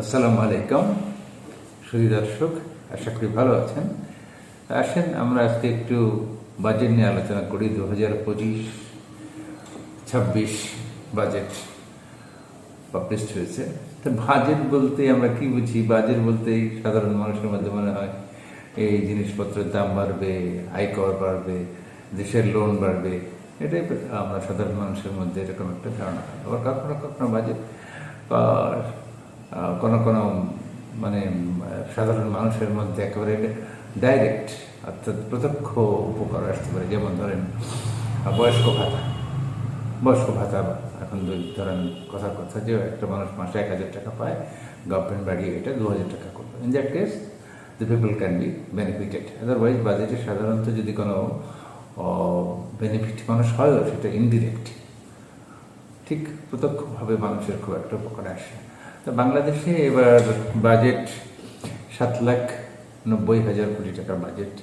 আসসালামু আলাইকুম। সুধী দর্শক, আশা করি ভালো আছেন। আসেন, আমরা আজকে একটু বাজেট নিয়ে আলোচনা করি দু হাজার পঁচিশ, ছাব্বিশ বাজেট পাবলিশ হয়েছে। তো বাজেট বলতে আমরা কি বুঝি? বাজেট বলতেই সাধারণ মানুষের মধ্যে মনে হয় এই জিনিসপত্রের দাম বাড়বে আয়কর বাড়বে, দেশের লোন বাড়বে। এটাই আমরা সাধারণ মানুষের মধ্যে এরকম একটা ধারণা। আবার কখনো কখনো বাজেট কোনো কোনো মানে সাধারণ মানুষের মধ্যে একেবারে ডাইরেক্ট অর্থাৎ প্রত্যক্ষ উপকার আসতে পারে। যেমন ধরেন বয়স্ক ভাতা। বয়স্ক ভাতা, এখন ধরেন কথার কথা যে একটা মানুষ মাসে এক হাজার টাকা পায় গভর্নমেন্ট বাড়িয়ে এটা দু হাজার টাকা করবে in that case the people can be benefited otherwise বাজেটে সাধারণত যদি কোনো বেনিফিট মানুষ হয় সেটা ইনডিরেক্ট ঠিক প্রত্যক্ষভাবে মানুষের খুব একটা উপকার আসে বাংলাদেশে এবার বাজেট সাত লাখ নব্বই হাজার কোটি টাকার বাজেট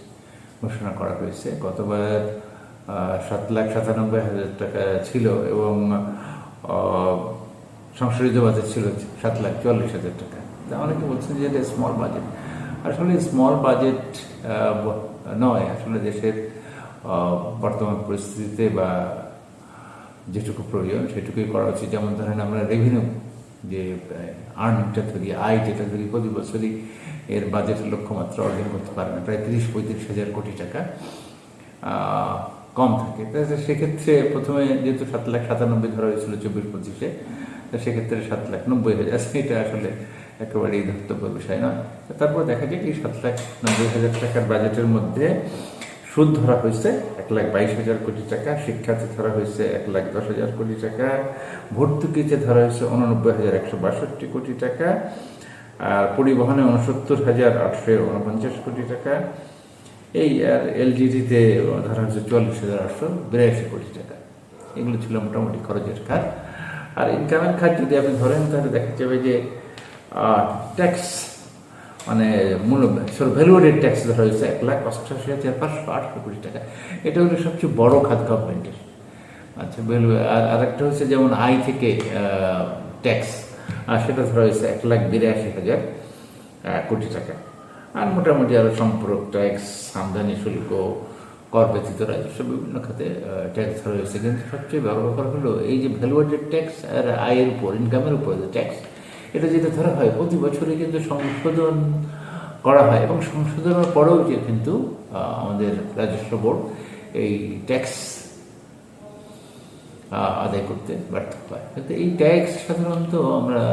ঘোষণা করা হয়েছে। গতবার সাত লাখ সাতানব্বই হাজার টাকা ছিল এবং সংশোধিত বাজেট ছিল সাত লাখ চুয়াল্লিশ হাজার টাকা। তা অনেকে বলছেন যে এটা স্মল বাজেট আসলে স্মল বাজেট নয়। আসলে দেশের বর্তমান পরিস্থিতিতে বা যেটুকু প্রয়োজন সেটুকুই করা উচিত। যেমন ধরেন আমরা রেভিনিউ যে আর্নিংটা ধরি আয় যেটা ধরি প্রতি বছরই এর বাজেটের লক্ষ্যমাত্রা অর্জন করতে পারে না, প্রায় তিরিশ, পঁয়ত্রিশ হাজার কোটি টাকা কম থাকে। সেক্ষেত্রে প্রথমে যেহেতু সাত লাখ সাতানব্বই ধরা হয়েছিল চব্বিশ পঁচিশে সেক্ষেত্রে সাত লাখ নব্বই হাজার, এটা আসলে একেবারেই ধর্তব্য বিষয় নয়। তারপর দেখা যায় কি সাত লাখ নব্বই হাজার টাকার বাজেটের মধ্যে সুদ ধরা হয়েছে, এক লাখ বাইশ হাজার কোটি টাকা, শিক্ষাতে ধরা হয়েছে এক লাখ দশ হাজার কোটি টাকা, ভর্তুকিতে ধরা হয়েছে উননব্বই হাজার একশো বাষট্টি কোটি টাকা, আর পরিবহনে উনসত্তর হাজার আটশো উনপঞ্চাশ কোটি টাকা, এই আর এলজিডিতে ধরা হয়েছে চুয়াল্লিশ হাজার আটশো বিরাশি কোটি টাকা। এগুলো ছিল মোটামুটি খরচের খাত। আর ইনকামের খাত যদি আপনি ধরেন, তাহলে দেখা যাবে যে ট্যাক্স মানে মূল ভ্যালুয়েটেড ট্যাক্স ধরা হয়েছে এক লাখ অষ্টাশি হাজার পাঁচশো আটশো কোটি টাকা। এটা হলো সবচেয়ে বড় খাত গভর্নমেন্টের আচ্ছা ভ্যালু আর আরেকটা হচ্ছে যেমন আয় থেকে ট্যাক্স আর সেটা ধরা হয়েছে এক লাখ বিরাশি হাজার কোটি টাকা। আর মোটামুটি আরও সম্পর্ক ট্যাক্স আমদানি শুল্ক, কর ব্যতীত রাজস্ব বিভিন্ন খাতে ট্যাক্স ধরা হয়েছে। কিন্তু সবচেয়ে বড় ব্যাপার হলো এই যে ভ্যালুয়েটেড ট্যাক্স আর আয়ের উপর ইনকামের উপর যে ট্যাক্স এটা যেটা ধরা হয়, প্রতি বছরে কিন্তু সংশোধন করা হয় এবং সংশোধনের পরেও যে কিন্তু আমাদের রাজস্ব বোর্ড এই ট্যাক্স আদায় করতে ব্যর্থ হয়। কিন্তু এই ট্যাক্স সাধারণত আমরা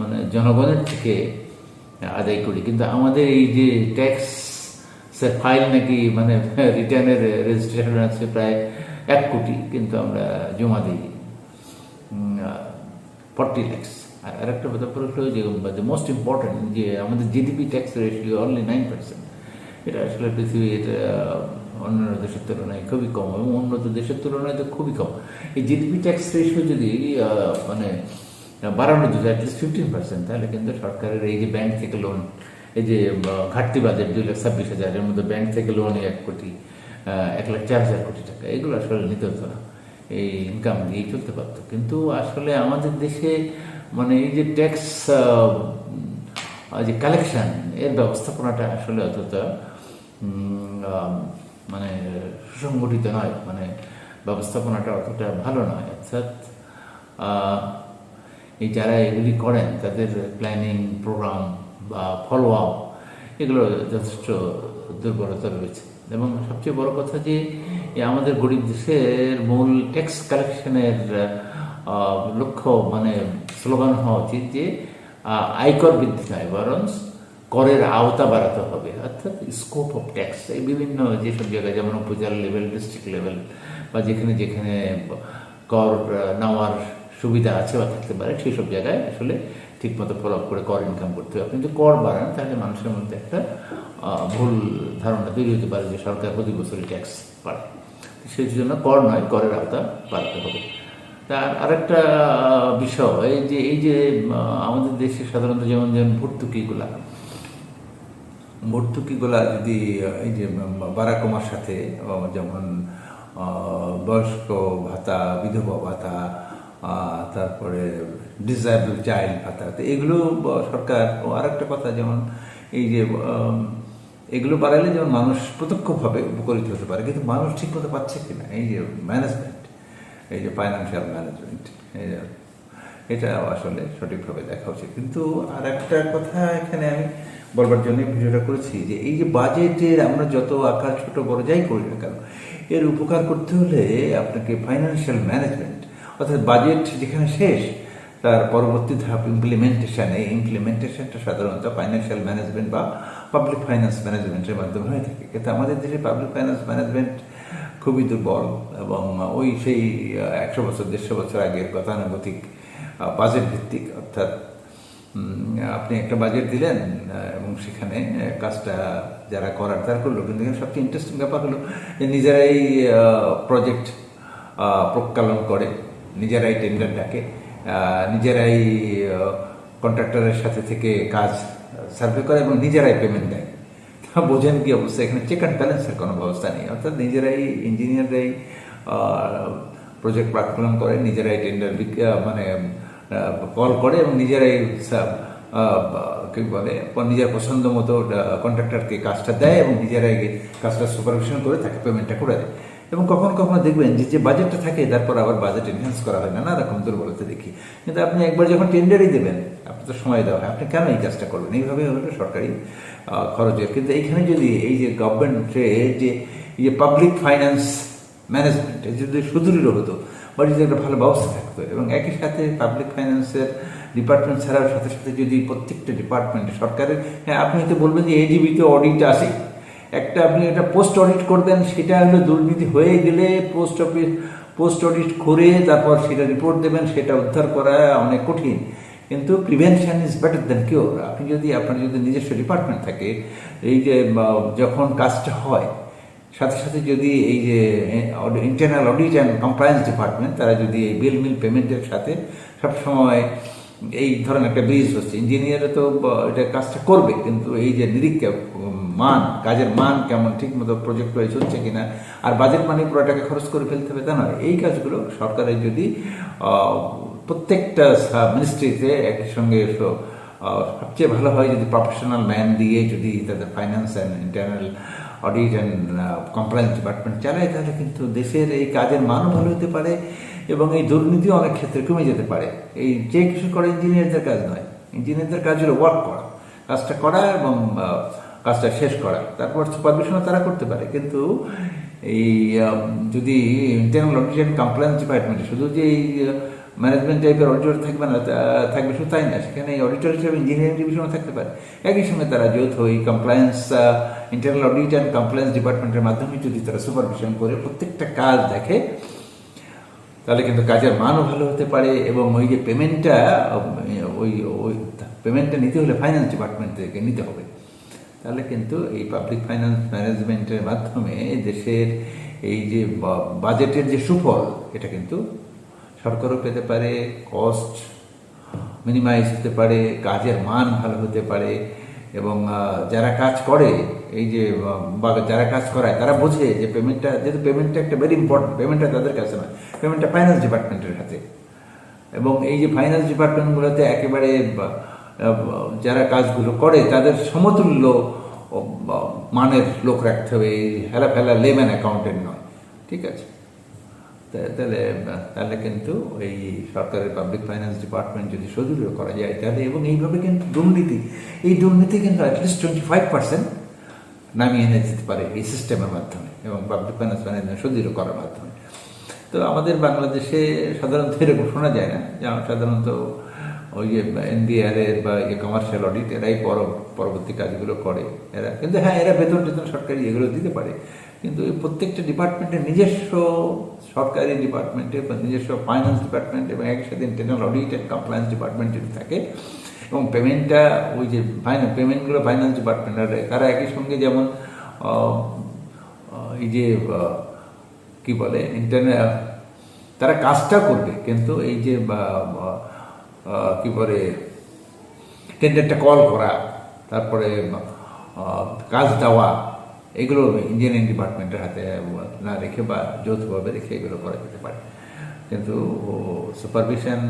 মানে জনগণের থেকে আদায় করি। কিন্তু আমাদের এই যে ট্যাক্স ফাইল নাকি মানে রিটার্নের রেজিস্ট্রেশন আছে প্রায় এক কোটি, কিন্তু আমরা জমা দিই। ফর্টি ল্যাক্স আর আরেকটা ব্যাপার হলো যে মোস্ট ইম্পর্টেন্ট যে আমাদের GDP tax ratio only nine percent এটা আসলে পৃথিবী এটা অন্যান্য দেশের তুলনায় খুবই কম এবং উন্নত দেশের তুলনায় তো খুবই কম। এই জিডিপি ট্যাক্স রেশিও যদি মানে বাড়ানো যদি অ্যাটলিস্ট ফিফটিন পার্সেন্ট তাহলে কিন্তু সরকারের এই যে ব্যাংক থেকে লোন এই যে ঘাটতি বাজেট দুই লাখ ছাব্বিশ হাজার, এর মধ্যে ব্যাংক থেকে লোন এক কোটি এক লাখ চার হাজার কোটি টাকা, এগুলো আসলে নিতে হতো না। এই ইনকাম দিয়েই চলতে পারতো। কিন্তু আসলে আমাদের দেশে মানে এই যে ট্যাক্স যে কালেকশান এর ব্যবস্থাপনাটা আসলে অতটা মানে সুসংগঠিত নয়। মানে ব্যবস্থাপনাটা অতটা ভালো নয়। অর্থাৎ এই যারা এগুলি করেন, তাদের প্ল্যানিং প্রোগ্রাম বা ফলো আপ এগুলো যথেষ্ট দুর্বলতা রয়েছে। এবং সবচেয়ে বড় কথা যে আমাদের গরিব দেশের মূল ট্যাক্স কালেকশনের লক্ষ্য মানে স্লোগান হওয়া উচিত যে আয়কর বৃদ্ধি নয়, বরং করের আওতা বাড়াতে হবে। অর্থাৎ স্কোপ অফ ট্যাক্স এই বিভিন্ন যেসব জায়গায়, যেমন উপজেলা লেভেল ডিস্ট্রিক্ট লেভেল বা যেখানে যেখানে কর নেওয়ার সুবিধা আছে বা থাকতে পারে সেই সব জায়গায় আসলে ঠিকমতো ফলো করে কর ইনকাম করতে হবে। আপনি যদি কর বাড়ান, তাহলে মানুষের মধ্যে একটা ভুল ধারণা তৈরি হতে পারে যে সরকার প্রতি বছরই ট্যাক্স বাড়ায়। সেই জন্য কর নয়, করের আওতা বাড়াতে হবে। তার আরেকটা বিষয় যে, এই যে আমাদের দেশে সাধারণত যেমন যেমন ভর্তুকিগুলা ভর্তুকিগুলা যদি, এই যে বাড়া কমার সাথে যেমন বয়স্ক ভাতা, বিধবা ভাতা তারপরে ডিসেবল চাইল্ড ভাতা, তো এগুলো সরকার আরেকটা কথা যেমন, এই যে এগুলো বাড়ালে যেমন মানুষ প্রত্যক্ষভাবে উপকৃত হতে পারে, কিন্তু মানুষ ঠিক মতো পাচ্ছে কিনা? এই যে ম্যানেজমেন্ট এই যে ফাইন্যান্সিয়াল ম্যানেজমেন্ট এটা আসলে সঠিকভাবে দেখা উচিত। কিন্তু আর একটা কথা এখানে আমি বলবার জন্য ভিডিওটা করেছি যে এই যে বাজেটের আমরা যত আকার ছোট বড় যাই করি না কেন, এর উপকার করতে হলে আপনাকে ফাইন্যান্সিয়াল ম্যানেজমেন্ট অর্থাৎ বাজেট যেখানে শেষ, তার পরবর্তী ধাপ ইমপ্লিমেন্টেশন এই ইমপ্লিমেন্টেশনটা সাধারণত ফাইন্যান্সিয়াল ম্যানেজমেন্ট বা পাবলিক ফাইন্যান্স ম্যানেজমেন্টের মাধ্যমে হয়ে থাকে। কিন্তু আমাদের দেশে পাবলিক ফাইন্যান্স ম্যানেজমেন্ট খুবই দুর্বল এবং ওই সেই একশো বছর, দেড়শো বছর আগের গতানুগতিক বাজেট ভিত্তিক, অর্থাৎ আপনি একটা বাজেট দিলেন এবং সেখানে কাজটা যারা করার তারা করল। কিন্তু এখানে সবচেয়ে ইন্টারেস্টিং ব্যাপার হলো যে নিজেরাই প্রজেক্ট প্রকালন করে, নিজেরাই টেন্ডার ডাকে নিজেরাই কন্ট্রাক্টরের সাথে থেকে কাজ সার্ভে করে এবং নিজেরাই পেমেন্ট দেয়। তা বোঝেন কি অবস্থা? এখানে চেক অ্যান্ড ব্যালেন্সের কোনো ব্যবস্থা নেই। অর্থাৎ নিজেরাই ইঞ্জিনিয়াররাই প্রজেক্ট প্রাক্কলন করে, নিজেরাই টেন্ডার মানে কল করে এবং নিজেরাই কি বলে, নিজের পছন্দ মতো কন্ট্রাক্টরকে কাজটা দেয় এবং নিজেরাই কাজটা সুপারভিশন করে তাকে পেমেন্টটা করে দেয়। এবং কখনো কখনো দেখবেন যে যে বাজেটটা থাকে, তারপর আবার বাজেট এনহ্যান্স করা হয়, নানা রকম দুর্বলতা দেখি। কিন্তু আপনি একবার যখন টেন্ডারই দেবেন, আপনি তো সময় দেওয়া হয়, আপনি কেন এই কাজটা করবেন? এইভাবে হলো সরকারি খরচের। কিন্তু এইখানে যদি এই যে গভর্নমেন্টে যে যে পাবলিক ফাইন্যান্স ম্যানেজমেন্ট যদি সুদৃঢ় হতো, বা যদি একটা ভালো ব্যবস্থা থাকতো, এবং একই সাথে পাবলিক ফাইন্যান্সের ডিপার্টমেন্ট ছাড়ার সাথে সাথে যদি প্রত্যেকটা ডিপার্টমেন্টে সরকারের হ্যাঁ আপনি হয়তো বলবেন যে এজিবিতে অডিট আছে একটা আপনি একটা পোস্ট অডিট করবেন, সেটা হলো দুর্নীতি হয়ে গেলে পোস্ট অফিস পোস্ট অডিট করে তারপর সেটা রিপোর্ট দেবেন, সেটা উদ্ধার করা অনেক কঠিন। কিন্তু prevention is better than cure আপনি যদি, আপনার যদি নিজস্ব ডিপার্টমেন্ট থাকে, এই যে যখন কাজটা হয়, সাথে সাথে যদি এই যে internal audit and compliance department তারা যদি এই বিল মিল পেমেন্টের সাথে সবসময় এই ধরনের একটা ব্রিজ হচ্ছে। ইঞ্জিনিয়ার তো এটা কাজটা করবে, কিন্তু এই যে নিরীক্ষা মান কাজের মান কেমন ঠিক মতো প্রজেক্ট ওয়াইজ হচ্ছে কিনা আর বাজেট মানি পুরোটাকে খরচ করে ফেলতে হবে তা নয়। এই কাজগুলো সরকারের যদি প্রত্যেকটা মিনিস্ট্রিতে একই সঙ্গে সব, সবচেয়ে ভালো হয় যদি প্রফেশনাল ম্যান দিয়ে যদি তাদের finance and internal audit and compliance department চালায় তাহলে কিন্তু দেশের এই কাজের মানও ভালো হতে পারে এবং এই দুর্নীতি অনেক ক্ষেত্রে কমে যেতে পারে। এই যে কিছু করে ইঞ্জিনিয়ারদের কাজ নয় ইঞ্জিনিয়ারদের কাজ হলো ওয়ার্ক করা। কাজটা করা এবং কাজটা শেষ করা। তারপর সুপারভিশনও তারা করতে পারে। কিন্তু এই যদি ইন্টারনাল অডিট অ্যান্ড কমপ্লায়েন্স ডিপার্টমেন্টে শুধু যে এই ম্যানেজমেন্ট টাইপের অডিটর থাকবে না থাকবে শুধু তাই না, সেখানে এই অডিটর হিসেবে ইঞ্জিনিয়ারিং ডিভিশনও থাকতে পারে। একই সঙ্গে তারা যৌথ এই compliance internal audit and compliance ডিপার্টমেন্টের মাধ্যমে যদি তারা সুপারভিশন করে প্রত্যেকটা কাজ দেখে, তাহলে কিন্তু কাজের মানও ভালো হতে পারে এবং ওই যে পেমেন্টটা ওই ওই পেমেন্টটা নিতে হলে ফাইন্যান্স ডিপার্টমেন্ট থেকে নিতে হবে। তাহলে কিন্তু এই পাবলিক ফাইন্যান্স ম্যানেজমেন্টের মাধ্যমে দেশের এই যে বাজেটের যে সুফল, এটা কিন্তু সরকারও পেতে পারে কস্ট মিনিমাইজ হতে পারে, কাজের মান ভালো হতে পারে, এবং যারা কাজ করে, এই যে যারা কাজ করায়, তারা বোঝে যে পেমেন্টটা যেহেতু পেমেন্টটা একটা ভেরি ইম্পর্টেন্ট পেমেন্টটা তাদের কাছে নয় পেমেন্টটা ফাইন্যান্স ডিপার্টমেন্টের হাতে। এবং এই যে ফাইন্যান্স ডিপার্টমেন্টগুলোতে একেবারে যারা কাজগুলো করে, তাদের সমতুল্য মানের লোক রাখতে হবে। এই হেলা ফেলা লেম্যান অ্যাকাউন্টেন্ট নয়, ঠিক আছে? তাহলে তাহলে কিন্তু এই সরকারের পাবলিক ফাইন্যান্স ডিপার্টমেন্ট যদি সুদৃঢ় করা যায়, তাহলে এবং এইভাবে কিন্তু দুর্নীতি, এই দুর্নীতি কিন্তু অ্যাটলিস্ট টোয়েন্টি ফাইভ পার্সেন্ট নামিয়ে এনে যেতে পারে এই সিস্টেমের মাধ্যমে এবং পাবলিক ফাইন্যান্স ম্যানেজমেন্ট সুদৃঢ় করার মাধ্যমে। তো আমাদের বাংলাদেশে সাধারণত এরকম শোনা যায় না যে সাধারণত ওই যে এনবিআর এর বা যে কমার্শিয়াল অডিট এরাই পর, পরবর্তী কাজগুলো করে। এরা, কিন্তু হ্যাঁ এরা বেতন টেতন সরকারি এগুলো দিতে পারে। কিন্তু প্রত্যেকটা ডিপার্টমেন্টের নিজস্ব সরকারি ডিপার্টমেন্টে বা নিজস্ব ফাইন্যান্স ডিপার্টমেন্ট এবং একসাথে internal audit and compliance department যদি থাকে। এবং পেমেন্টটা ওই যে ফাইন্যান্স পেমেন্টগুলো ফাইন্যান্স ডিপার্টমেন্ট তারা একই সঙ্গে যেমন এই যে কি বলে ইন্টারনেট তারা কাজটা করবে। কিন্তু এই যে কি বলে টেন্ডারটা কল করা, তারপরে কাজ দেওয়া, এগুলো ইঞ্জিনিয়ারিং ডিপার্টমেন্টের হাতে না রেখে বা যৌথভাবে রেখে এগুলো করা যেতে পারে। কিন্তু সুপারভিশন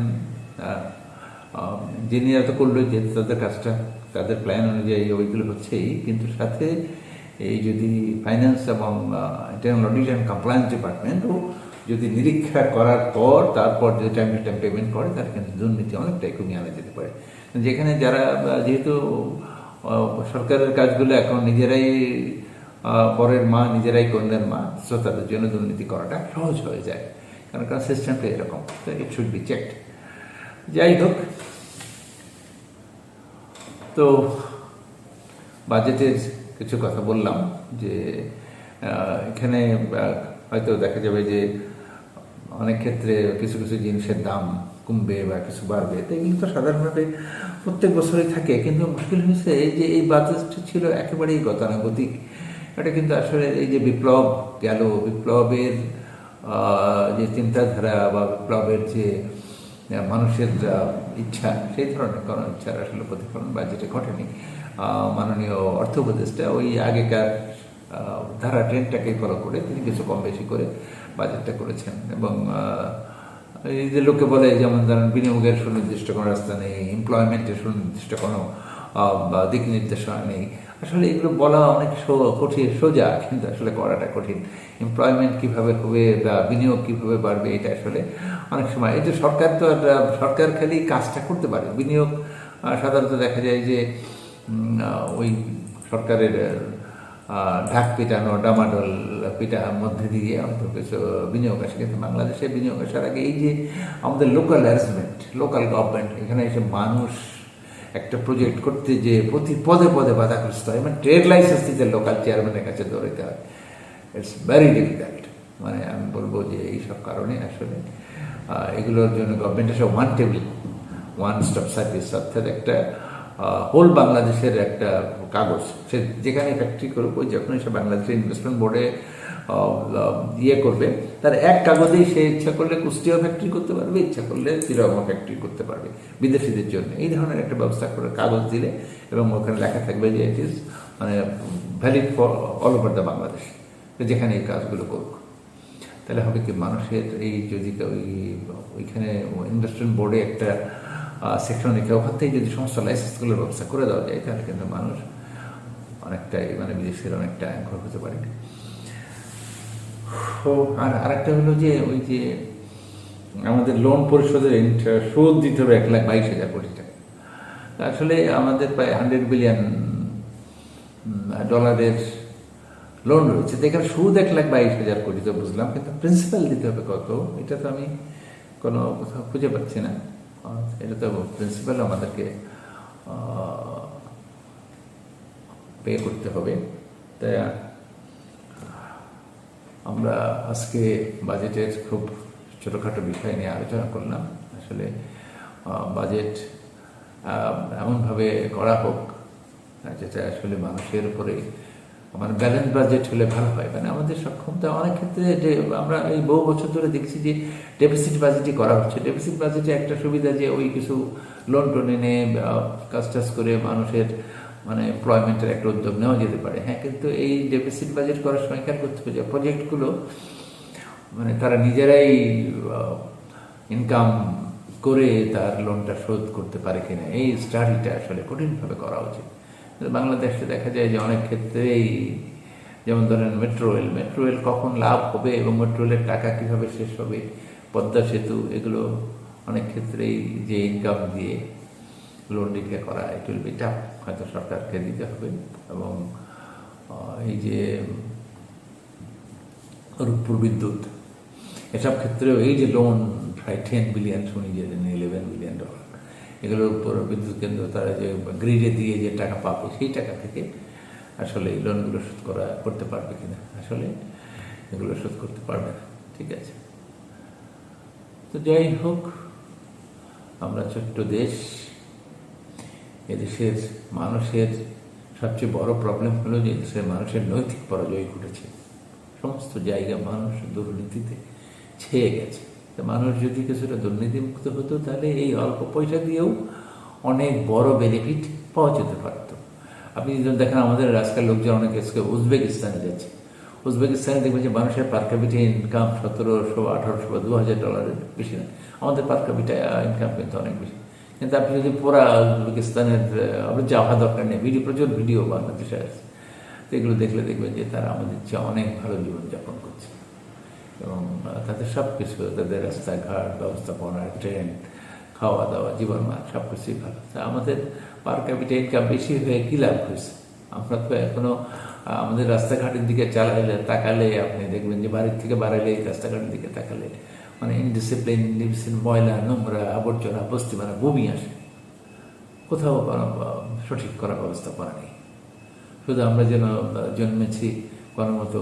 যিনি তো করল যে তাদের কাজটা, তাদের প্ল্যান অনুযায়ী ওইগুলো হচ্ছেই, কিন্তু সাথে এই যদি ফাইন্যান্স এবং ইন্টারনাল অডিট অ্যান্ড কমপ্লায়েন্স ডিপার্টমেন্টও যদি নিরীক্ষা করার পর তারপর যদি টাইম টু টাইম পেমেন্ট করে তাহলে কিন্তু দুর্নীতি অনেকটাই কমিয়ে আনা যেতে পারে। যেখানে যারা যেহেতু সরকারের কাজগুলো এখন নিজেরাই পরের মা নিজেরাই কন্যার মা সো তাদের জন্য দুর্নীতি করাটা সহজ হয়ে যায়। কারণ কারণ সিস্টেমটা এরকম, তো ইট শুড বি চেকড যাই হোক, তো বাজেটের কিছু কথা বললাম যে এখানে হয়তো দেখা যাবে যে অনেক ক্ষেত্রে কিছু কিছু জিনিসের দাম কমবে বা কিছু বাড়বে। তো এগুলো তো সাধারণভাবে প্রত্যেক বছরই থাকে। কিন্তু মুশকিল হয়েছে এই যে এই বাজেটটা ছিল একেবারেই গতানুগতিক। এটা কিন্তু আসলে এই যে বিপ্লব গেল, বিপ্লবের যে চিন্তাধারা বা বিপ্লবের যে মানুষের ইচ্ছা, সেই ধরনের কোনো ইচ্ছার আসলে প্রতিফলন বাজেটে ঘটেনি। মাননীয় অর্থ উপদেষ্টা ওই আগেকার ধারা ট্রেনটাকে ফলো করে তিনি কিছু কম বেশি করে বাজেটটা করেছেন। এবং এই যে লোকে বলে, যেমন ধরেন বিনিয়োগের সুনির্দিষ্ট কোনো রাস্তা নেই এমপ্লয়মেন্টের সুনির্দিষ্ট কোনো দিক নির্দেশনা নেই। আসলে এগুলো বলা অনেক কঠিন, সোজা, কিন্তু আসলে করাটা কঠিন। এমপ্লয়মেন্ট কীভাবে হবে বা বিনিয়োগ কীভাবে বাড়বে, এটা আসলে অনেক সময়, এই যে সরকার তো সরকার খালি কাজটা করতে পারে। বিনিয়োগ সাধারণত দেখা যায় যে ওই সরকারের ঢাক পিটানো, ডামাডোল পিটার মধ্যে দিয়ে অন্তত কিছু বিনিয়োগ আসে কিন্তু বাংলাদেশে বিনিয়োগ আসার আগে এই যে আমাদের লোকাল অ্যারেঞ্জমেন্ট লোকাল গভর্নমেন্ট এখানে এসে মানুষ একটা প্রজেক্ট করতে যে প্রতি পদে পদে বাধাগ্রস্ত হয়। মানে ট্রেড লাইসেন্স দিতে লোকাল চেয়ারম্যানের কাছে দৌড়াতে হয়। ইটস ভেরি ডিফিকাল্ট মানে আমি বলব যে এইসব কারণে আসলে এগুলোর জন্য গভর্নমেন্ট আসলে one table one stop service অর্থাৎ একটা হোল বাংলাদেশের একটা কাগজ। সে যেখানে ফ্যাক্টরি করুক ওই যখন সে বাংলাদেশের ইনভেস্টমেন্ট বোর্ডে ইয়ে করবে, তার এক কাগজেই সে ইচ্ছা করলে কুষ্টিয়া ফ্যাক্টরি করতে পারবে, ইচ্ছা করলে তিরমা ফ্যাক্টরি করতে পারবে, বিদেশিদের জন্য। এই ধরনের একটা ব্যবস্থা করে কাগজ দিলে, এবং ওখানে লেখা থাকবে যে ইট ইজ মানে valid for all over the Bangladesh যেখানে এই কাজগুলো করুক। তাহলে হবে কি, মানুষের এই যদি ওই, ওইখানে ইন্ডাস্ট্রিয়াল বোর্ডে একটা সেকশন রেখে ওখান থেকে যদি সমস্ত লাইসেন্সগুলোর ব্যবস্থা করে দেওয়া যায়, তাহলে কিন্তু মানুষ অনেকটাই মানে বিদেশের অনেকটা অ্যাঙ্কর হতে পারে। আর আরেকটা হলো যে, ওই যে আমাদের লোন পরিশোধের সুদ দিতে হবে এক লাখ বাইশ হাজার কোটি টাকা। আসলে আমাদের প্রায় হান্ড্রেড বিলিয়ন ডলারের লোন রয়েছে। এখানে সুদ এক লাখ বাইশ হাজার কোটি তো বুঝলাম, কিন্তু প্রিন্সিপাল দিতে হবে কত, এটা তো আমি কোনো কোথাও খুঁজে পাচ্ছি না। এটা তো প্রিন্সিপাল আমাদেরকে পে করতে হবে। তাই আমরা আজকে বাজেটের খুব ছোটোখাটো বিষয় নিয়ে আলোচনা করলাম। আসলে বাজেট এমনভাবে করা হোক, যেটা আসলে মানুষের উপরে মানে ব্যালেন্স বাজেট হলে ভালো হয়। মানে আমাদের সক্ষমতা অনেক ক্ষেত্রে যে আমরা এই বহু বছর ধরে দেখছি যে ডেফিসিট বাজেটই করা হচ্ছে। ডেফিসিট বাজেটে একটা সুবিধা যে ওই কিছু লোন টোন এনে কাজ টাজ করে মানুষের মানে এমপ্লয়মেন্টের একটা উদ্যোগ নেওয়া যেতে পারে। হ্যাঁ কিন্তু এই ডেফিসিট বাজেট করার সময় খেয়াল করতে হবে যে প্রজেক্টগুলো মানে তারা নিজেরাই ইনকাম করে তার লোনটা শোধ করতে পারে কিনা। এই স্টাডিটা আসলে কঠিনভাবে করা উচিত। বাংলাদেশে দেখা যায় যে অনেক ক্ষেত্রেই যেমন ধরেন মেট্রো রেল মেট্রো রেল কখন লাভ হবে এবং মেট্রো রেলের টাকা কীভাবে শেষ হবে? পদ্মা সেতু, এগুলো অনেক ক্ষেত্রেই যে ইনকাম দিয়ে লোন রিক্লে করা ইট উইল বি হয়তো সরকারকে দিতে হবে এবং এই যে রূপপুর বিদ্যুৎ, এসব ক্ষেত্রেও এই যে লোন প্রায় টেন বিলিয়ন শুনি যে ইলেভেন বিলিয়ন ডলার এগুলোর উপর বিদ্যুৎ কেন্দ্র, তারা যে গ্রিডে দিয়ে যে টাকা পাবে, সেই টাকা থেকে আসলে এই লোনগুলো শোধ করা করতে পারবে কিনা? আসলে এগুলো শোধ করতে পারবে না। ঠিক আছে? তো যাই হোক, আমরা ছোট্ট দেশ, এদেশের মানুষের সবচেয়ে বড় প্রবলেম হলো যে দেশের মানুষের নৈতিক পরাজয় ঘটেছে। সমস্ত জায়গা মানুষ দুর্নীতিতে ছেয়ে গেছে। মানুষ যদি কিছুটা দুর্নীতিমুক্ত হতো, তাহলে এই অল্প পয়সা দিয়েও অনেক বড় বেনিফিট পাওয়া যেতে পারত। আপনি দেখেন আমাদের রাজকার লোকজন অনেক আজকে উজবেকিস্তানে যাচ্ছে। উজবেকিস্তানে দেখবেন যে মানুষের পার ইনকাম সতেরোশো, আঠারোশো বা দু হাজার ডলারের বেশি না। আমাদের পার ইনকাম কিন্তু অনেক বেশি। কিন্তু আপনি যদি পুরা উজবেকিস্তানের আপনার যাওয়া দরকার নেই। ভিডিও, প্রচুর ভিডিও বাংলাদেশে আছে। তো এগুলো দেখলে দেখবেন যে তারা আমাদের চেয়ে অনেক ভালো জীবনযাপন করছে। এবং তাদের সব কিছু তাদের রাস্তাঘাট, ব্যবস্থাপনা, ট্রেন খাওয়া দাওয়া জীবনমান সব কিছুই ভালো আমাদের পার ক্যাপিটা ইনকাম বেশি হয়ে কী লাভ হয়েছে? আমরা তো এখনও আমাদের রাস্তাঘাটের দিকে চালাইলে, তাকালে, আপনি দেখবেন যে বাড়ির থেকে বাড়াইলে রাস্তাঘাটের দিকে তাকালে মানে ইনডিসিপ্লিন ডিসিপ্লিন ময়লা, নোংরা, আবর্জনা বস্তি মানে বমি আসে। কোথাও কোনো, সঠিক করার ব্যবস্থা করা নেই। শুধু আমরা যেন জন্মেছি কোনো মতো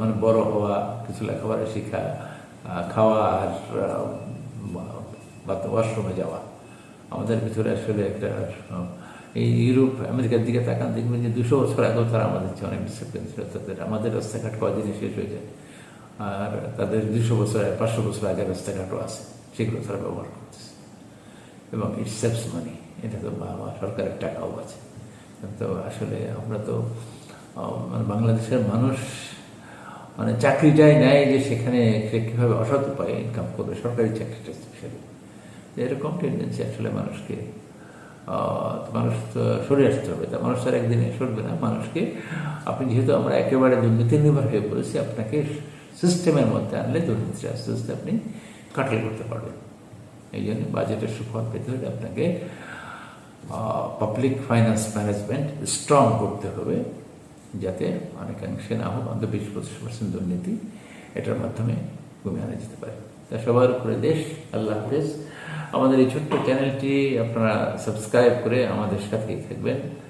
মানে বড় হওয়া কিছু লেখাপড়া শেখা খাওয়া আর ওয়াশরুমে যাওয়া। আমাদের ভিতরে আসলে একটা এই ইউরোপ, আমেরিকার দিকে তাকান, দেখবেন যে দুশো বছর আগেও তারা আমাদের চেয়ে অনেক ডিসিপ্লিন ছিল। তাদের, আমাদের রাস্তাঘাট কদিনে শেষ হয়ে যায়। আর তাদের দুশো বছর, পাঁচশো বছর আগে রাস্তাঘাটও আছে, সেগুলো তারা ব্যবহার করতেছে। এবং ইট সেভস মানি এটা তো বাবা সরকারের টাকাও আছে। তো আসলে আমরা তো মানে বাংলাদেশের মানুষ মানে চাকরিটাই নেয় যে সেখানে সে কীভাবে অসৎ উপায়ে ইনকাম করবে, সরকারি চাকরিটা স্পেশালি এরকম টেন্ডেন্সি আসলে মানুষকে মানুষ তো সরে আসতে হবে। তা মানুষ তার একদিনে সরবে না। মানুষকে, আপনি যেহেতু আমরা একেবারে দুর্নীতি নির্ভর হয়ে পড়েছি, আপনাকে সিস্টেমের মধ্যে আনলে দুর্নীতি আস্তে আস্তে আপনি কাটিয়ে করতে পারবেন। এই জন্য বাজেটের সুফল পেতে হলে আপনাকে পাবলিক ফাইন্যান্স ম্যানেজমেন্ট স্ট্রং করতে হবে। যাতে অনেকাংশে না হোক, অন্তত বিশ পঁচিশ পার্সেন্ট দুর্নীতি এটার মাধ্যমে কমিয়ে আনা যেতে পারে। তা সবার উপরে দেশ, আল্লাহ হাফেজ। আমাদের এই ছোট্ট চ্যানেলটি আপনারা সাবস্ক্রাইব করে আমাদের সাথেই থাকবেন।